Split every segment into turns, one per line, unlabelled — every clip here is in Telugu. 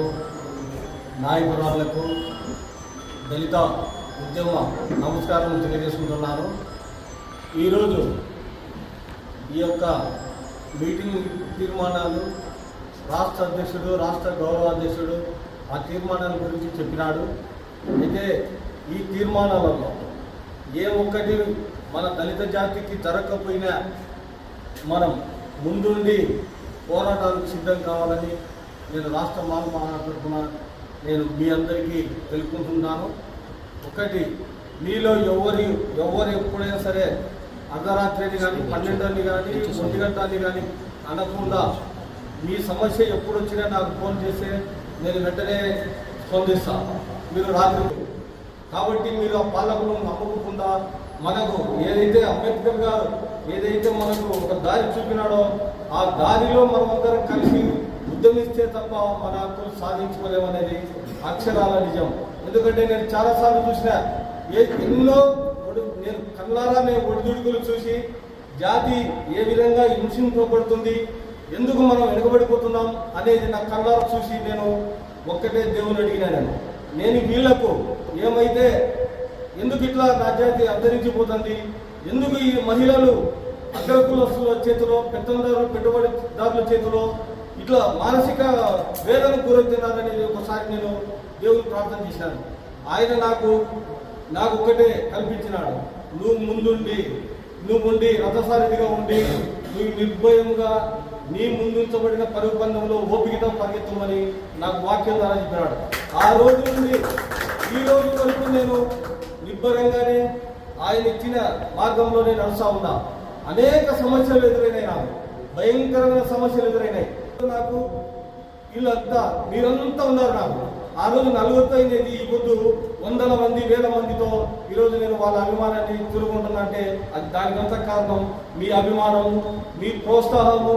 నాయకులకు నాయకురాళ్ళకు దళిత ఉద్యమ నమస్కారం తెలియజేసుకుంటున్నాను. ఈరోజు ఈ యొక్క మీటింగ్ తీర్మానాలు రాష్ట్ర అధ్యక్షుడు రాష్ట్ర గౌరవ అధ్యక్షుడు ఆ తీర్మానాల గురించి చెప్పినాడు. అయితే ఈ తీర్మానాలలో ఏ ఒక్కటి మన దళిత జాతికి జరగకపోయినా మనం ముందుండి పోరాటాలకు సిద్ధం కావాలని నేను రాష్ట్ర మాల మహానాడు తరఫున నేను మీ అందరికీ తెలుపుకుంటున్నాను. ఒకటి మీలో ఎవరి ఎవరు ఎప్పుడైనా సరే అర్ధరాత్రిని కానీ పన్నెండుని కానీ ఒంటి గంటని కానీ అనకుండా మీ సమస్య ఎప్పుడు వచ్చినా నాకు ఫోన్ చేస్తే నేను వెంటనే స్పందిస్తాను మీరు రాత్రి కాబట్టి మీరు ఆ పాలకులు నమ్మకుండా మనకు ఏదైతే అంబేద్కర్ గారు ఏదైతే మనకు ఒక దారి చూపినాడో ఆ దారిలో మనమందరం కలిసి ఉద్యమిస్తే తప్ప మన హక్కులు సాధించుకోలేమనేది అక్షరాల నిజం. ఎందుకంటే నేను చాలాసార్లు చూసిన ఏ ఎన్నో నేను కళ్ళారా నేను ఒడిదుడుకులు చూసి జాతి ఏ విధంగా హింసింపబడుతుంది ఎందుకు మనం వెనుకబడిపోతున్నాం అనేది నా కళ్ళారా చూసి నేను ఒక్కటే దేవుని అడిగినాను నేను. వీళ్ళకు ఏమైతే ఎందుకు ఇట్లా నా జాతి అంతరించిపోతుంది ఎందుకు ఈ మహిళలు అగ్రకులస్తుల చేతిలో పెత్తందారులు పెట్టుబడిదారుల చేతిలో ఇట్లా మానసిక వేదన గురవుతున్నారని ఒకసారి నేను దేవుని ప్రార్థన చేశాను. ఆయన నాకు నాకు ఒకటే కల్పించినాడు. నువ్వు ముందుండి నువ్వు ఉండి రథసారథిగా ఉండి నువ్వు నిర్భయంగా నీ ముందుంచబడిన పరుగు పందంలో ఓపికతో పరిగెత్తమని నాకు వాక్యం ద్వారా చెప్పినాడు. ఆ రోజు నుండి ఈ రోజు వరకు నేను నిబ్బరంగానే ఆయన ఇచ్చిన మార్గంలోనే నడుస్తా ఉన్నా. అనేక సమస్యలు ఎదురైనాయి నాకు. భయంకరమైన సమస్యలు ఎదురైనాయి. నాకు. వీళ్ళంతా మీరంతా ఉన్నారు నాకు. ఆ రోజు నలుగురితో అయింది ఈ పొద్దు వందల మంది వేల మందితో ఈరోజు నేను వాళ్ళ అభిమానాన్ని చూరుకుంటున్నా అంటే అది దానికంతా కారణం. మీ అభిమానము మీ ప్రోత్సాహము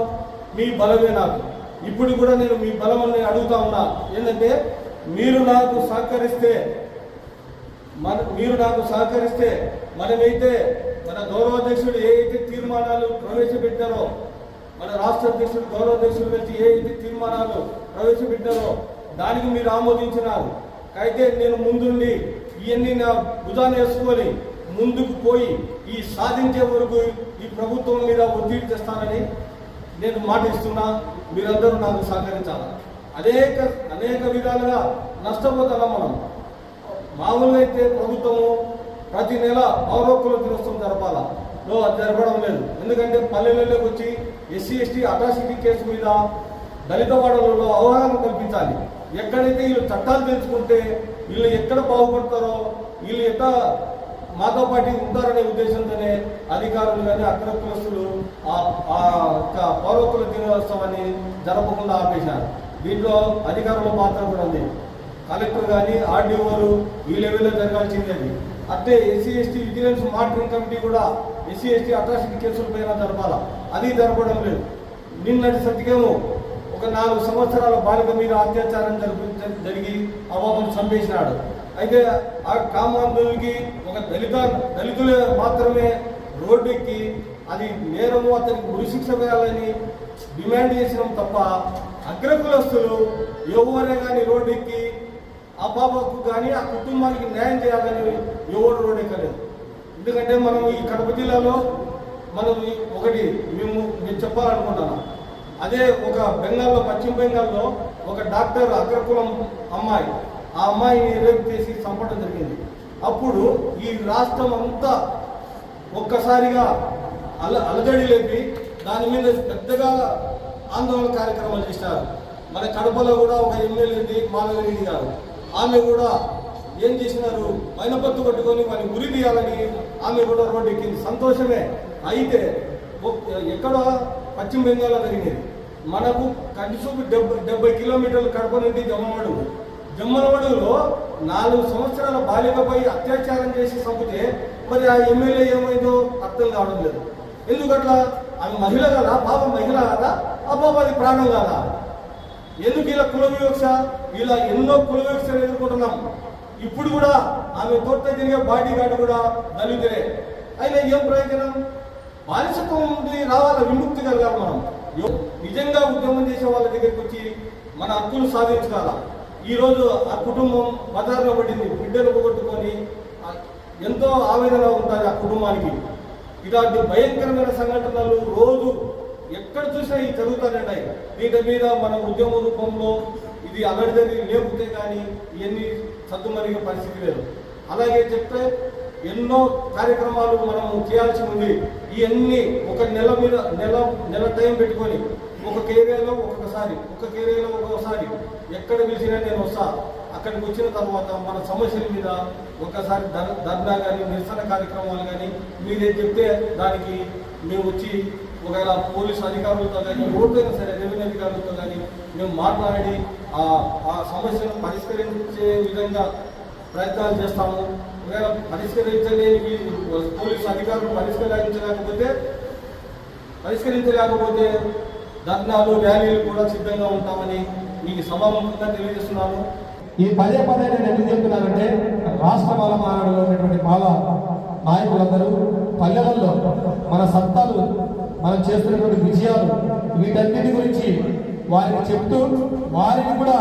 మీ బలమే నాకు. ఇప్పుడు కూడా నేను మీ బలమని అడుగుతా ఉన్నా. ఏంటంటే మీరు నాకు సహకరిస్తే మన మీరు నాకు సహకరిస్తే మనమైతే మన గౌరవాధ్యక్షుడు ఏ అయితే తీర్మానాలు ప్రవేశపెట్టారో మన రాష్ట్ర అధ్యక్షుడు దేశం నుంచి ఏ తీర్మానాలు ప్రవేశపెట్టారో దానికి మీరు ఆమోదించినారు. అయితే నేను ముందుండి ఇవన్నీ నా భుజాన్ని వేసుకొని ముందుకు పోయి ఈ సాధించే వరకు ఈ ప్రభుత్వం మీద ఒత్తిడి తెస్తానని నేను మాటిస్తున్నా. మీరందరూ నాకు సహకరించాలి? అనేక అనేక విధాలుగా నష్టపోతున్నాం మనం. మామూలుగా అయితే ప్రభుత్వము ప్రతి నెల పౌరకుల దినోత్సవం జరపాల? లో అది జరపడం లేదు. ఎందుకంటే పల్లెలలోకి వచ్చి ఎస్సీ ఎస్టీ అట్రాసిటీ కేసు మీద దళిత వాడలలో అవగాహన కల్పించాలి. ఎక్కడైతే వీళ్ళు చట్టాలు తెలుసుకుంటే వీళ్ళు ఎక్కడ బాగుపడతారో వీళ్ళు ఎట్లా మాతో పాటు ఉంటారనే ఉద్దేశంతోనే అధికారులు కానీ అగ్ర కులస్తులు ఆ ఆ యొక్క పౌరకుల దినోత్సవాన్ని జరపకుండా ఆపేశారు. దీంట్లో అధికారుల పాత్ర కూడా ఉంది. కలెక్టర్ కానీ ఆర్డీఓలు ఈ లెవెల్లో జరగాల్సింది. అది అంటే SC ST vigilance monitoring committee కూడా ఎస్సీ ఎస్టీ అట్రాసిటీ కేసుల పైన జరపాల అది జరపడం లేదు. నిన్నటి సత్యకేమో ఒక నాలుగు సంవత్సరాల బాలిక మీద అత్యాచారం జరిపి జరిగి అవాపం చంపేసినాడు. అయితే ఆ కామాంధులకి ఒక దళిత దళితులే మాత్రమే రోడ్డు ఎక్కి అది నేరము అతనికి ఉరిశిక్ష వేయాలని డిమాండ్ చేసినాం తప్ప అగ్రకులస్తులు ఎవరే కానీ రోడ్డు ఎక్కి ఆ బాబాకు కానీ ఆ కుటుంబానికి న్యాయం చేయాలని ఎవరు రోడ్డు ఎక్కలేదు ఎందుకంటే మనం ఈ కడప జిల్లాలో మనం ఒకటి మేము నేను చెప్పాలనుకుంటున్నాం. అదే ఒక బెంగాల్లో పశ్చిమ బెంగాల్లో ఒక డాక్టర్ అగ్రకులం అమ్మాయి. ఆ అమ్మాయిని రేపు చేసి చంపడం జరిగింది. అప్పుడు ఈ రాష్ట్రం అంతా ఒక్కసారిగా అల అలజడి లేపి దాని మీద పెద్దగా ఆందోళన కార్యక్రమాలు చేశారు. మన కడపలో కూడా ఒక ఎమ్మెల్యేది మాధవరెడ్డి గారు. ఆమె కూడా ఏం చేసినారు? మైనపత్తు కట్టుకొని వారిని ఉరి తీయాలని ఆమె కూడా రోడ్డు ఎక్కింది సంతోషమే. అయితే ఎక్కడో ఎక్కడ పశ్చిమ బెంగాల్లో జరిగింది. మనకు కనీసం డెబ్బై డెబ్బై కిలోమీటర్లు కడప నుండి జమ్మవాడు జమ్మలవాడులో నాలుగు సంవత్సరాల బాలికపై అత్యాచారం చేసి చంపితే మరి ఆ ఎమ్మెల్యే ఏమైందో అర్థం కావడం లేదు. ఎందుకట్లా? ఆమె మహిళ కదా? పాప మహిళ కదా? ఆ పాప అది ప్రాణం కదా? ఎందుకు ఇలా కుల వివక్ష? ఇలా ఎన్నో కుల వివక్షలు ఎదుర్కొంటున్నాం? ఇప్పుడు కూడా ఆమె తోట తిరిగే బాడీ గార్డు కూడా దళితులే అయినా ఏం ప్రయోజనం? బానిసత్వం నుండి రావాల విముక్తి కలగాలి మనం. నిజంగా ఉద్యమం చేసే వాళ్ళ దగ్గరికి వచ్చి మన హక్కులు సాధించుకోవాలా? ఈరోజు ఆ కుటుంబం బజార్లో పడింది. బిడ్డలు పోగొట్టుకొని ఎంతో ఆవేదన ఉంటుంది ఆ కుటుంబానికి. ఇలాంటి భయంకరమైన సంఘటనలు రోజు ఎక్కడ చూసినా ఇవి జరుగుతానండి దీని మీద మన ఉద్యమ రూపంలో ఇది అలడిదని లేకపోతే కానీ ఇవన్నీ సద్దుమరిగే పరిస్థితి లేదు. అలాగే చెప్తే ఎన్నో కార్యక్రమాలు మనం చేయాల్సి ఉంది. ఇవన్నీ ఒక నెల మీద నెల నెల టైం పెట్టుకొని ఒక కేరియాలో ఒక్కొక్కసారి ఒక కేరియాలో ఒక్కొక్కసారి ఎక్కడ పిలిచినా నేను వస్తా. అక్కడికి వచ్చిన తర్వాత మన సమస్యల మీద ఒకసారి ధర్నా కానీ నిరసన కార్యక్రమాలు కానీ మీరేం చెప్తే దానికి మేము వచ్చి ఒకవేళ పోలీసు అధికారులతో కానీ ఎవరితోనైనా సరే రెవెన్యూ అధికారులతో కానీ మేము మాట్లాడి ఆ సమస్యను పరిష్కరించే విధంగా ప్రయత్నాలు చేస్తాము. ఒకవేళ పరిష్కరించలేని పోలీసు అధికారులు పరిష్కరించలేకపోతే పరిష్కరించలేకపోతే ధర్నాలు ర్యాలీలు కూడా సిద్ధంగా ఉంటామని మీకు సభాముఖంగా తెలియజేస్తున్నాను.
ఈ పదే పదే నేను ఎందుకు చెప్తున్నానంటే రాష్ట్ర మాల మానాడులో ఉన్నటువంటి బాల నాయకులందరూ పల్లెలలో మన సత్తాలు మనం చేస్తున్నటువంటి విజయాలు వీటన్నిటి గురించి వారికి చెప్తూ వారిని కూడా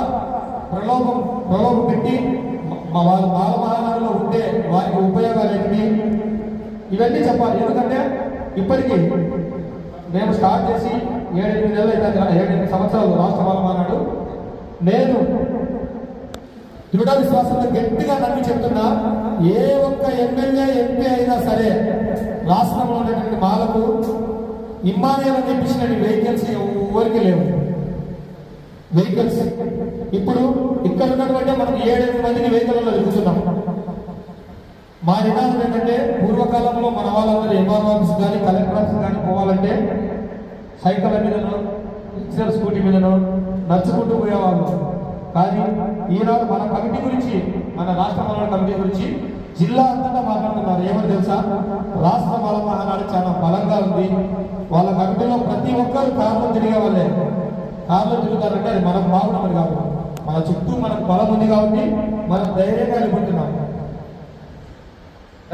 ప్రలోభం ప్రలోభం పెట్టి వారు వాళ్ళ మాల ఉంటే వారికి ఉపయోగాలు ఏంటి? ఇవన్నీ చెప్పాలి. ఎందుకంటే ఇప్పటికీ మేము స్టార్ట్ చేసి ఏడెనిమిది నెలలు అయితే ఏడెనిమిది సంవత్సరాలు రాష్ట్ర మాల నేను దృఢ విశ్వాసంతో గట్టిగా నమ్మి చెప్తున్నా ఏ ఒక్క ఎమ్మెల్యే ఎంపీ అయినా సరే రాష్ట్రంలో ఉన్నటువంటి బాలకు ఇమ్మానియాలు తెప్పించిన వెహికల్స్ ఎవరికి లేవు. వెహికల్స్ ఇప్పుడు ఇక్కడ ఉన్నటువంటి మనం ఏడెనిమిది మందిని వెహికల్లో చూస్తున్నాం మా నినాదం ఏంటంటే పూర్వకాలంలో మన వాళ్ళందరూ ఎంఆర్ ఆఫీస్ కానీ కలెక్టర్ ఆఫీస్ కానీ పోవాలంటే సైకిల్ మీదనో ఎక్సెల్ స్కూటీ మీదనో నడుచుకుంటూ పోయేవాళ్ళు. కానీ ఈనాడు మన కమిటీ గురించి మన రాష్ట్ర కమిటీ గురించి జిల్లా అంతటా మాట్లాడుతున్నారు. ఏమని తెలుసా? రాష్ట్ర మాల మహానాడు చాలా బలంగా ఉంది. వాళ్ళ కమిటీలో ప్రతి ఒక్కరు కారులో తిరిగే వాళ్ళే కారులో తిరుగుతారంటే అది మనకు బాగుంటుంది కాబట్టి. మన చుట్టూ మనకు బలం ఉంది కాబట్టి మనం ధైర్యంగా వెళ్ళిపోతున్నాం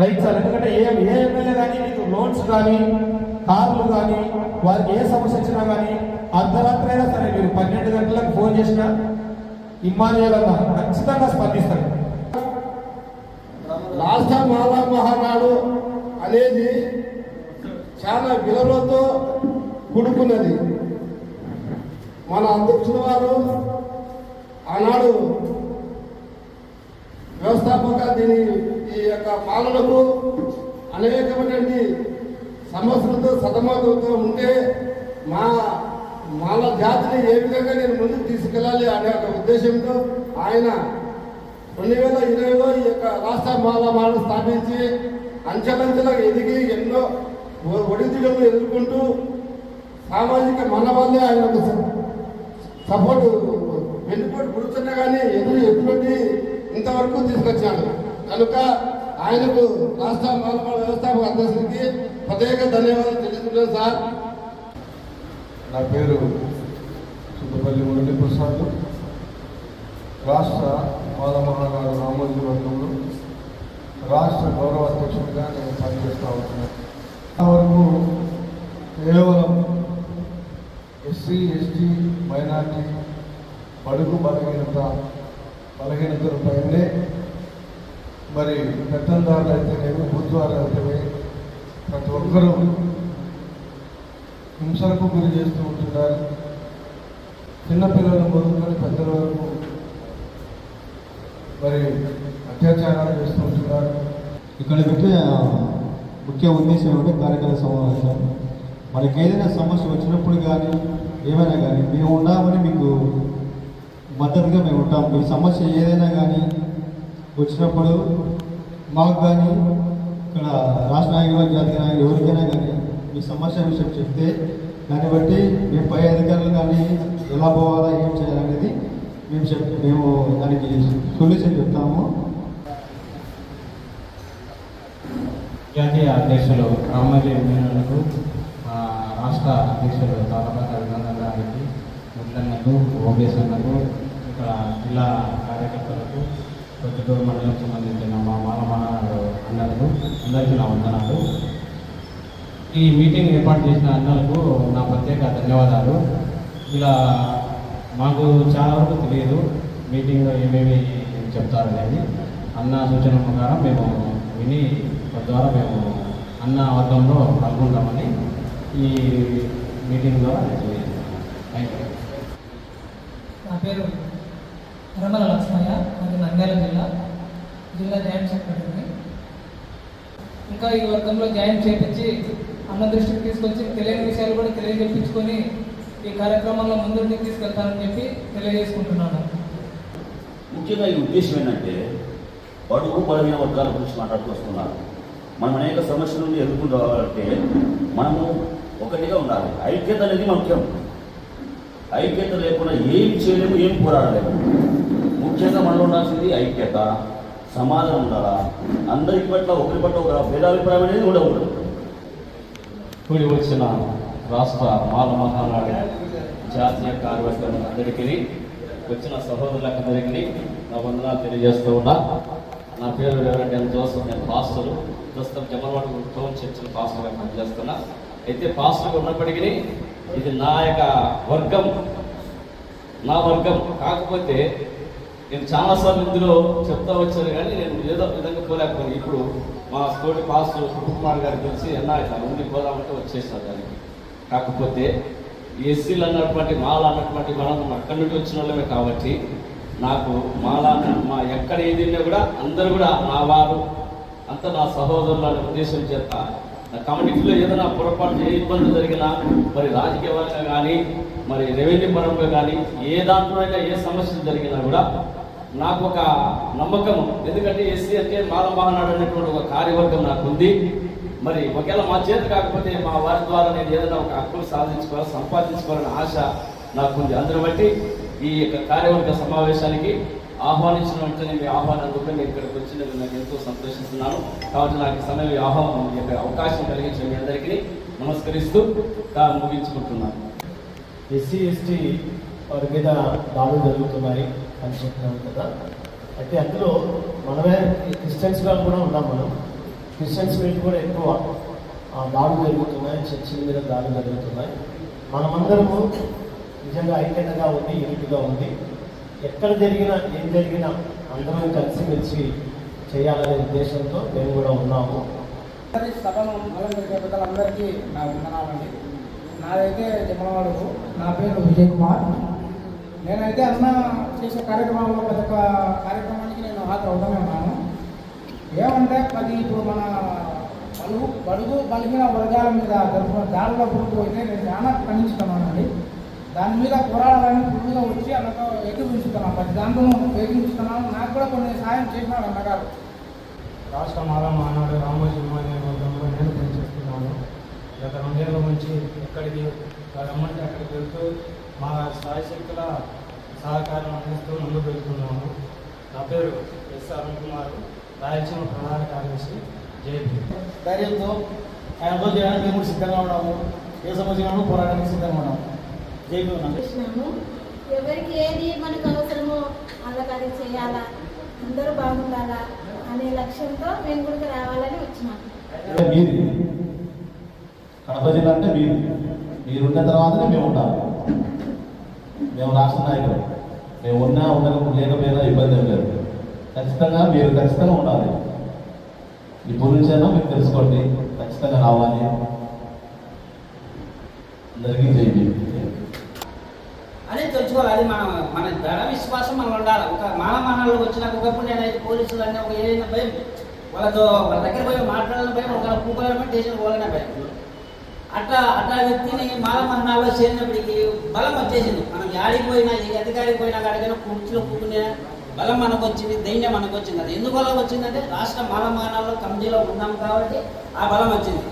రైట్ సార్ ఎందుకంటే ఏ ఏ ఎమ్మెల్యే కానీ మీకు లోన్స్ కానీ కార్లు కానీ వారికి ఏ సమస్య వచ్చినా కానీ అర్ధరాత్రి అయినా సరే మీరు పన్నెండు గంటలకు ఫోన్ చేసినా ఇమ్మానియాలన్నా ఖచ్చితంగా స్పందిస్తారు.
రాష్ట్ర మాలా మహానాడు అనేది చాలా విలువలతో కూడుకున్నది. మన అధ్యక్షుల వారు ఆనాడు వ్యవస్థాపక దీని ఈ యొక్క పాలనకు అనేకమైనటువంటి సమస్యలతో సతమతతో ఉంటే మా మాల జాతిని ఏ విధంగా నేను ముందుకు తీసుకెళ్ళాలి అనే ఒక ఉద్దేశంతో ఆయన రెండు వేల ఇరవైలో ఈ యొక్క రాష్ట్ర మాలమాలను స్థాపించి అంచెలంచెలకు ఎదిగి ఎన్నో ఒడిదుడులు ఎదుర్కొంటూ సామాజిక మనవాళ్ళే ఆయన సపోర్ట్ వెన్నుపోటు కూర్చున్నా కానీ ఎదురు ఎటువంటి ఇంతవరకు తీసుకొచ్చాను కనుక ఆయనకు రాష్ట్ర మాలమాల వ్యవస్థాపక అధ్యక్షుడికి ప్రత్యేక ధన్యవాదాలు తెలుసుకున్నాను సార్.
నా పేరు సుబ్బపల్లి మురళీ ప్రసాద్ రాష్ట్ర మాల గారు రామోజీ వర్గంలో రాష్ట్ర గౌరవ అధ్యక్షుడిగా నేను పనిచేస్తూ ఉంటున్నాను వరకు కేవలం ఎస్సీ ఎస్టీ మైనార్టీ బడుగు బలహీనత బలహీనతలపైనే మరి పెత్తందారులు అయితేనేమి బూత్వారు అయితేనే ప్రతి ఒక్కరూ హింసలకు గురి చేస్తూ ఉంటున్నారు. చిన్నపిల్లలు మొదలుకొని పెద్దల వరకు మరి అత్యాచారాలు చేస్తూ
ఇక్కడ పెట్టిన ముఖ్య ఉద్దేశం ఏమంటే కార్యక్రమ సమావేశం. మనకి ఏదైనా సమస్య వచ్చినప్పుడు కానీ ఏమైనా కానీ మేము ఉన్నామని మీకు మద్దతుగా మేము ఉంటాం. మీ సమస్య ఏదైనా కానీ వచ్చినప్పుడు మాకు కానీ ఇక్కడ రాష్ట్ర నాయకులు జాతీయ నాయకులు ఎవరికైనా కానీ మీ సమస్య విషయం చెప్తే దాన్ని బట్టి మీ పై అధికారులు కానీ ఎలా పోవాలా ఏం చేయాలనేది మేము చెప్ మేము దానికి సొల్యూషన్ చెప్తాము.
జాతీయ అధ్యక్షులు రామజీ మీనలకు రాష్ట్ర అధ్యక్షులు తాలపాక అభినందన్ గారికి ముట్లన్నకు ఓబీఎస్ అన్నకు ఇక్కడ జిల్లా కార్యకర్తలకు ప్రతిపూర్ మండలం సంబంధించిన మా మానమానాలు అన్నలకు అందరికీ నా వందనాలు. ఈ మీటింగ్ ఏర్పాటు చేసిన అన్నలకు నా ప్రత్యేక ధన్యవాదాలు. ఇలా మాకు చాలా వరకు తెలియదు. మీటింగ్లో ఏమేమి చెప్తారు అనేది అన్న సూచన ప్రకారం మేము విని తద్వారా మేము అన్న వర్గంలో పాల్గొంటామని ఈ మీటింగ్ ద్వారా నేను తెలియజేస్తున్నాను. థ్యాంక్ యూ
నా పేరు రమణ లక్ష్మయ్య అది నంద్యాల జిల్లా. జిల్లా జాయింట్ సెక్రటరీని ఇంకా ఈ వర్గంలో జాయిన్ చేయించి అన్న దృష్టికి తీసుకొచ్చి తెలియని విషయాలు కూడా తెలియజెప్పించుకొని ఈ కార్యక్రమంలో ముందుకు తీసుకెళ్తానని చెప్పి తెలియజేసుకుంటున్నాను.
ముఖ్యంగా ఈ ఉద్దేశం ఏంటంటే బడుగు బలహీన వర్గాల గురించి మాట్లాడుతూ వస్తున్నారు. మనం అనేక సమస్యల నుండి ఎదుర్కొని రావాలంటే మనము ఒకటిగా ఉండాలి. ఐక్యత అనేది ముఖ్యం. ఐక్యత లేకుండా ఏం చేయలేము ఏం పోరాడలేము. ముఖ్యంగా మనలో ఉండాల్సింది ఐక్యత సమాధానం ఉండాలా? అందరి పట్ల ఒకరి పట్ల ఒక భేదాభిప్రాయం అనేది ఉండకూడదు.
కూడి వచ్చిన రాష్ట్ర మాల మహానాడు జాతీయ కార్యవర్గాలందరికీ వచ్చిన సహోదరులందరికీ నా వందనాలు తెలియజేస్తూ ఉన్నా. నా పేరు రెవరెండ్ ఎన్ జోసఫ్ నేను పాస్టర్. ప్రస్తుతం జమలవాడ టౌన్ చర్చిలో పాస్టర్గా పనిచేస్తున్నా. అయితే పాస్టర్గా ఉన్నప్పటికీ ఇది నా యొక్క వర్గం. నా వర్గం. కాకపోతే నేను చాలాసార్లు ఇందులో చెప్తా వచ్చాను కానీ నేను ఏదో విధంగా పోలేకపోయాను ఇప్పుడు మా తోటి పాస్టర్ సుకుమార్ గారికి తెలిసి అన్నా ఇట్లా ఉండి పోదామంటే వచ్చేసాను దానికి. కాకపోతే ఎస్సీలు అన్నటువంటి మాల అన్నటువంటి మనం అక్కడి నుండి వచ్చిన వాళ్ళమే కాబట్టి నాకు మాల మా ఎక్కడ ఏది కూడా అందరూ కూడా నా వారు అంతా నా సహోదరులు అనే ఉద్దేశం చేత. నా కమ్యూనిటీలో ఏదైనా పొరపాటు ఏ ఇబ్బంది జరిగినా మరి రాజకీయ పరంగా కానీ మరి రెవెన్యూ పరంగా కానీ ఏ దాంట్లో అయినా ఏ సమస్యలు జరిగినా కూడా నాకు ఒక నమ్మకం. ఎందుకంటే ఎస్సీ అంటే మాల మహానాడు అనేటువంటి ఒక కార్యవర్గం నాకు ఉంది మరి ఒకవేళ మా చేత కాకపోతే మా వారి ద్వారా నేను ఏదైనా ఒక హక్కులు సాధించుకోవాలి సంపాదించుకోవాలనే ఆశ నాకుంది. అందరూ బట్టి ఈ యొక్క కార్యవర్గ సమావేశానికి ఆహ్వానించిన వెంటనే మీ ఆహ్వానం నేను ఇక్కడికి వచ్చి నేను నాకు ఎంతో సంతోషిస్తున్నాను. కాబట్టి నాకు సమయం ఆహ్వానం యొక్క అవకాశం కలిగించిన మీ అందరికీ నమస్కరిస్తూ కా- ముగించుకుంటున్నాను.
ఎస్సీ ఎస్టీ వారి మీద దాడులు జరుగుతున్నాయి అని చెప్తున్నాం కదా. అయితే అందులో మనమే క్రిస్టియన్స్గా కూడా ఉన్నాం మనం. క్రిస్టియన్స్ మీద కూడా ఎక్కువ దాడులు జరుగుతున్నాయి చర్చిల మీద దాడులు జరుగుతున్నాయి. మనమందరము నిజంగా ఐక్యతగా ఉంది యూనిట్గా ఉంది ఎక్కడ జరిగినా ఏం జరిగినా అందరం కలిసిమెలిసి చేయాలనే ఉద్దేశంతో మేము కూడా ఉన్నాము.
సభను అలంకరించే పెద్దలందరికీ నా వందనాలండి నాదైతే జమలవాడు నా పేరు విజయ్ కుమార్ నేనైతే అన్న చేసే కార్యక్రమంలో ప్రతి ఒక్క కార్యక్రమానికి నేను హాజరు అవుతూనే ఉన్నాను. ఏమంటే పది ఇప్పుడు మన బలుగు బడుగు బలిగిన వర్గాల మీద జరుపుకున్న దాడుల నేను చాలా ఖండించుతున్నానండి దాని మీద పోరాడాలని పురుగుగా వచ్చి అన్నతో ఏకీపించుతున్నాను ప్రతి దాంట్లో ఏకీపించుతున్నాను నాకు కూడా కొన్ని సాయం చేసినాడు అన్నగారు.
రాష్ట్ర మాలా మహానాడు రామోజీ అనే వర్గంలో నేను పనిచేస్తున్నాను. గత రెండేళ్ళ నుంచి ఎక్కడికి రమ్మంటే అక్కడికి వెళ్తూ మా సాయశక్తుల సహకారం అందిస్తూ ముందుకు వెళ్తున్నాము నా పేరు ఎస్ అరుణ్ కుమార్. రాయలసీమ ప్రధాన కార్యదర్శి జేపీ
ధైర్యంతో ఆయన రోజు చేయడానికి మేము కూడా సిద్ధంగా ఉన్నాము. ఏ సమస్య ఉన్నా పోరాడడానికి సిద్ధంగా ఉన్నాము. జైలు ఉన్నాము
ఎవరికి ఏది మనకు అవసరమో వాళ్ళకి అది చేయాలా? అందరూ బాగుండాలా? అనే లక్ష్యంతో మేము కూడా రావాలని వచ్చినాము
మీది. కడప జిల్లా అంటే మీరు మీరున్న తర్వాతనే మేము ఉంటాము మేము రాష్ట్ర నాయకులు. మేము ఉన్నా ఉండక లేకపోయినా ఇబ్బంది ఏం లేదు. ఖచ్చితంగా మీరు ఖచ్చితంగా ఉండాలి. ఈ గురించైనా మీరు తెలుసుకోండి. ఖచ్చితంగా రావాలి. అందరికీ చేయండి
అదే తెలుసుకోవాలి అది మన మన దృఢ విశ్వాసం మనం ఉండాలి. ఒక మాన మానాలకు వచ్చినాక ఒకప్పుడు నేను పోలీసులు అనే ఒక ఏదైనా భయం. వాళ్ళతో వాళ్ళ దగ్గర పోయి మాట్లాడాలని భయం. ఒక కూకోవాలని స్టేషన్ పోవాలనే భయం. అట్లా అట్లా వ్యక్తిని మాల మరణాల్లో చేరినప్పటికీ బలం వచ్చేసింది. మనం యాడికి పోయినా ఏ అధికారికి పోయినా కాడికైనా కుర్చీలో కూర్చునే బలం మనకు వచ్చింది ధైర్యం మనకు వచ్చింది అది ఎందువల్ల వచ్చిందంటే రాష్ట్ర మానమానాల్లో కమిటీలో ఉన్నాం కాబట్టి ఆ బలం వచ్చింది.